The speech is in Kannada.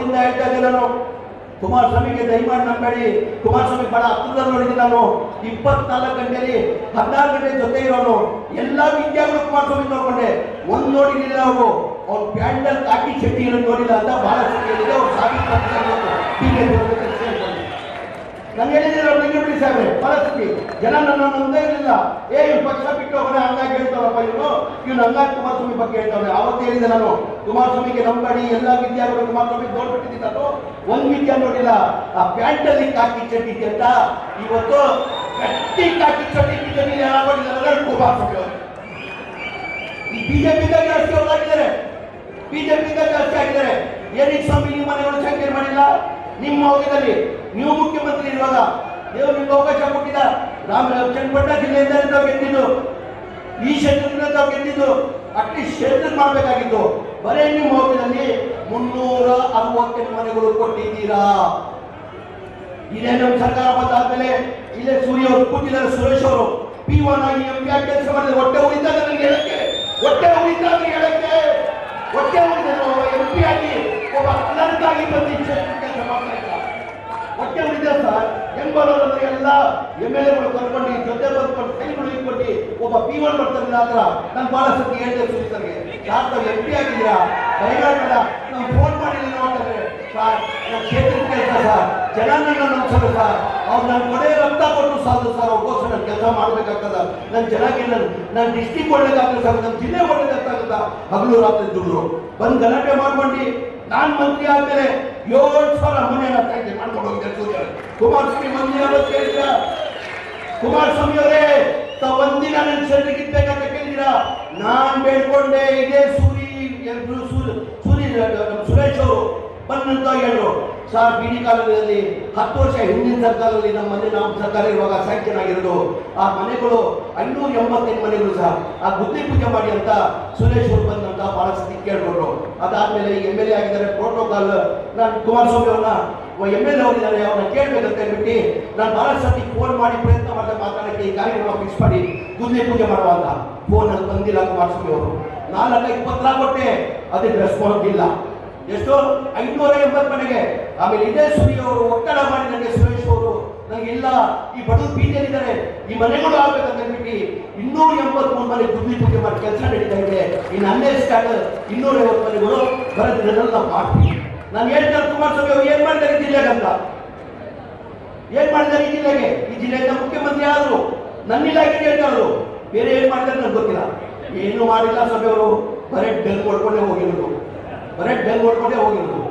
ಅವತ್ತಿಂದ ಹೇಳ್ತಾ ಇದ್ದೆ ನಾನು ಕುಮಾರಸ್ವಾಮಿಗೆ ದಯಮಾಡಿ ನಂಬೇಡಿ ಕುಮಾರಸ್ವಾಮಿ ಬಹಳ ಹತ್ತಿರ ನೋಡಿದ್ದೀನಿ ನಾನು. ಇಪ್ಪತ್ನಾಲ್ಕು ಗಂಟೆಯಲ್ಲಿ ಹದಿನಾರು ಗಂಟೆ ಜೊತೆ ಇರೋನು ಎಲ್ಲಾ ವಿದ್ಯಾಗಳು ಕುಮಾರಸ್ವಾಮಿ ನೋಡ್ಕೊಂಡೆ. ಒಂದು ನೋಡಿರಲಿಲ್ಲ ಅವರು. ಅವ್ರ ಪ್ಯಾಂಡಲ್ ಕಾಕಿ ಚಟ್ಟಿ ಇರೋದು ನೋಡಿಲ್ಲ ಅಂತ ಬಹಳ ಹೇಳಿದೆ ಅವ್ರು ಸಾಬೀತು ನಾನು ಹೇಳಿದ್ದೀನಿ ಅವ್ರು ನಂಗೆ ಬಿಡಿ ಪರಿಸ್ಥಿತಿ ಜನ ನನ್ನ ಮುಂದೆ ಇರಲಿಲ್ಲ. ಏ ಇವ್ ಪಕ್ಷ ಬಿಟ್ಟು ಹೋಗೋಣ ಹಂಗಾಗಿ ಹೇಳ್ತಾರಪ್ಪ ಇವರು. ಇವ್ನು ಹಂಗಾಗಿ ಕುಮಾರಸ್ವಾಮಿ ಬಗ್ಗೆ ಹೇಳ್ತಾವ್ರೆ. ಅವತ್ತು ಹೇಳಿದೆ ನಾನು. ಕುಮಾರಸ್ವಾಮಿಗೆ ನಂಬಡಿ ಎಲ್ಲ ವಿದ್ಯಾರ್ಥಿಗಳು ಕುಮಾರಸ್ವಾಮಿ ನೋಡ್ಬಿಟ್ಟಿದ್ದೀನಿ ನಾನು ಒಂದ್ ವಿದ್ಯಾ ನೋಡಿಲ್ಲ. ಆ ಪ್ಯಾಂಟಲ್ಲಿ ಕಾಕಿ ಚಟ್ಟಿ ಅಂತ. ಇವತ್ತು ಗಟ್ಟಿ ಕಾಕಿ ಚಟ್ಟಿ ಬಿಜೆಪಿ ಯಾರಾಗಿದ್ದಾರೆ ಕುಮಾರಸ್ವಾಮಿ ಅವರು. ಈ ಬಿಜೆಪಿಯಿಂದ ಜಾಸ್ತಿ ಅವರಾಗಿದ್ದಾರೆ ಬಿಜೆಪಿಯಿಂದ ಜಾಸ್ತಿ ಆಗಿದ್ದಾರೆ. ಏನಕ್ಕೆ ಸ್ವಾಮಿ, ನಿಮ್ಮ ಮನೆಗಳು ಸಂಖ್ಯೆ ಮಾಡಿಲ್ಲ? ನಿಮ್ಮ ಹೋಗಿದಲ್ಲಿ ನೀವು ಮುಖ್ಯಮಂತ್ರಿ ಇರುವಾಗ ದೇವರು ನಿಮ್ಗೆ ಅವಕಾಶ ಕೊಟ್ಟಿದ್ದ. ರಾಮ ಚನ್ನಪಟ್ಟಣ ಜಿಲ್ಲೆಯಿಂದ ನಾವು ಗೆದ್ದಿದ್ದು ಈ ಕ್ಷೇತ್ರದಿಂದ ನಾವು ಗೆದ್ದಿದ್ದು ಅಟ್ಲೀಸ್ಟ್ ಕ್ಷೇತ್ರ ಮಾಡಬೇಕಾಗಿತ್ತು. ಬರೇ ನಿಮ್ಮ ಹೋಗಿನಲ್ಲಿ ಮುನ್ನೂರ ಅರವತ್ತೆಂಟು ಮನೆಗಳು ಕೊಟ್ಟಿದ್ದೀರಾ? ಇದೇ ನಮ್ಮ ಸರ್ಕಾರ ಬಂದಾದ್ಮೇಲೆ ಇಲ್ಲೇ ಸೂರ್ಯ ಅವರು ಕೂತಿದ್ದಾರೆ, ಸುರೇಶ್ ಅವರು. ಪಿ ಒನ್ ಆಗಿ ಎಂ ಪಿ ಆಗಿ ಕೆಲಸ ಮಾಡಿದ್ರೆ ಹೊಟ್ಟೆ ಉಳಿದಾಗ ನನಗೆ ಹೇಳಕ್ಕೆ, ಹೊಟ್ಟೆ ಉಳಿದಾಗ ಎಂಬರೋದ್ರೆ ಎಲ್ಲ ಎಂ ಎಲ್ ಎಗಳು ಕರ್ಕೊಂಡು ಜೊತೆ ಬಂದ್ಕೊಂಡು ಕೈ ಇಟ್ಕೊಂಡು ಒಬ್ಬ ಪಿ ಒನ್ ಬರ್ತಾರಿಲ್ಲ ಆತರ ನಾನು ಬಹಳ ಸತಿ ಹೇಳ್ತೇವೆ ಸುನೀತರಿಗೆ ಯಾರು ತಾವು ಎಂ ಪಿ ಆಗಿದ್ದೀರಾ? ದಯಮಾಡಿ ಫೋನ್ ಮಾಡಿಲ್ಲ ನೋಡ್ತಾರೆ ಸರ್, ನನ್ನ ಕ್ಷೇತ್ರದ ಕೆಲಸ ಸರ್ ಜನ ನನ್ನ ನಂಬಿಸೋದು ಸರ್. ಅವ್ರು ನನ್ನ ಕೊನೆ ರಕ್ತ ಕೊಟ್ಟು ಸಾಧು ಸರ್. ಅವ್ರಿಗೋಸ್ಕರ ನಾನು ಕೆಲಸ ಮಾಡ್ಬೇಕಾಗ್ತದ. ನನ್ನ ಜನಕ್ಕೆ ನನ್ನ ನನ್ನ ಡಿಸ್ಟಿಕ್ ಒಳ್ಳೇದಾಗ್ತದೆ ಸರ್. ನನ್ನ ಜಿಲ್ಲೆ ಒಳ್ಳೇದಾಗ್ತದ ಹಗಲು ರಾತ್ರಿ ದುಡ್ರು ಬಂದು ಗಲಾಟೆ ಮಾಡ್ಕೊಂಡು ನಾನ್ ಮಂತ್ರಿ ಆದ್ಮೇಲೆ ಏಳು ಸಾವಿರ ಮನೆಯನ್ನ ತೆಗೆದು ಮಾಡ್ಕೊಂಡು ಹೋಗಿದ್ದೆ ಕುಮಾರಸ್ವಾಮಿ ಮಂತ್ರಿ ಆಗೋದು ಕೇಳಿದ್ರ ಕುಮಾರಸ್ವಾಮಿ ಅವರೇ ಒಂದಿನ ನನ್ನ ಸೆಂಟ್ರಿಗೆ ಇರ್ಬೇಕಂತ ಕೇಳಿದ್ರ ನಾನ್ ಬೇಡ್ಕೊಂಡೆ, ಇದೇ ಸೂರಿ, ಎಲ್ರು ಸೂರಿ ಸೂರಿ ಬಂದಂತ ಹೇಳಿದ್ರು ಸರ್ ಬಿಡಿ ಕಾಲದಲ್ಲಿ ಹತ್ತು ವರ್ಷ ಹಿಂದಿನ ಸರ್ಕಾರದಲ್ಲಿ ನಮ್ಮ ಮನೆ ನಮ್ಮ ಸರ್ಕಾರ ಇರುವಾಗ ಸ್ಯಾಂಕ್ಷನ್ ಆಗಿರೋದು ಆ ಮನೆಗಳು ಐನೂರ ಎಂಬತ್ತೈದು ಮನೆಗಳು ಸಹ ಆ ಗುದ್ದೆ ಪೂಜೆ ಮಾಡಿ ಅಂತ ಸುರೇಶ್ ಅವರು ಬಂದಂತ ಬಹಳ ಸತಿ ಕೇಳ್ಕೊಂಡ್ರು. ಅದಾದ್ಮೇಲೆ ಎಂ ಎಲ್ ಎ ಆಗಿದ್ದಾರೆ ಪ್ರೋಟೋಕಾಲ್ ನಾನು ಕುಮಾರಸ್ವಾಮಿ ಅವ್ರನ್ನ ಎಂ ಎಲ್ ಎ ಅವರಿದ್ದಾರೆ ಅವ್ರನ್ನ ಕೇಳ್ಬೇಕಂತ ಹೇಳ್ಬಿಟ್ಟು ನಾನು ಬಹಳ ಸತಿ ಫೋನ್ ಮಾಡಿ ಪ್ರಯತ್ನ ಮಾಡಿದೆ ಮಾತಾಡಕ್ಕೆ ಈ ಕಾರ್ಯಕ್ರಮ ಫಿಕ್ಸ್ ಮಾಡಿ ಗುದ್ದೆ ಪೂಜೆ ಮಾಡುವ ಅಂತ. ಫೋನ್ ಅಲ್ಲಿ ಬಂದಿಲ್ಲ ಕುಮಾರಸ್ವಾಮಿ ಅವರು. ನಾಲ್ಕ ಇಪ್ಪತ್ನಾಲ್ಕು ಕೊಟ್ಟೆ, ಅದಕ್ಕೆ ರೆಸ್ಪಾನ್ಸ್ ಇಲ್ಲ. ಎಷ್ಟು ಐನೂರ ಎಂಬತ್ತು ಮನೆಗೆ. ಆಮೇಲೆ ಇದೇ ಸೂರ್ಯ ಅವರು ಒತ್ತಡ ಮಾಡಿ ನನಗೆ ಸುರೇಶ್ ಅವರು ನನಗೆ ಇಲ್ಲ ಈ ಬಡವರು ಬೀದಿಯಲ್ಲಿದ್ದಾರೆ ಈ ಮನೆಗಳು ಆಗ್ಬೇಕಂತ ಹೇಳ್ಬಿಟ್ಟು ಇನ್ನೂರ ಎಂಬತ್ಮೂರು ಮನೆ ದುಡ್ಡು ಪೂಜೆ ಮಾಡಿ ಕೆಲಸ ನಡೀತಾ ಇದೆ. ಇನ್ನು ಅಂದೇ ಸ್ಟಾರ್ಟ್ ಇನ್ನೂರ ಐವತ್ತು ಮನೆಗಳು ಬರೋದ್ರಿಂದ ನಾವು ಮಾಡ್ತೀವಿ. ನಾನು ಹೇಳ್ತಾರೆ ಕುಮಾರಸ್ವಾಮಿ ಅವರು, ಏನ್ ಮಾಡಿದ್ದಾರೆ ಈ ಜಿಲ್ಲೆಗೆ ಅಂತ? ಏನ್ ಮಾಡಿದ್ದಾರೆ ಈ ಜಿಲ್ಲೆಗೆ? ಈ ಜಿಲ್ಲೆಯಿಂದ ಮುಖ್ಯಮಂತ್ರಿ ಆದ್ರು. ನನ್ನ ಇಲಾಖೆ ಹೇಳ್ತಾರು ಬೇರೆ ಏನ್ ಮಾಡ್ತಾರೆ ನನ್ಗೆ ಗೊತ್ತಿಲ್ಲ. ಏನು ಮಾಡಿಲ್ಲ ಸಭೆಯವರು ಬರೇ ಬೆಲ್ ಕೊಡ್ಕೊಂಡೇ ಹೋಗಿರೋದು. ಬರೇ ಬೆಲ್ ಕೊಡ್ಕೊಂಡೇ ಹೋಗಿರೋದು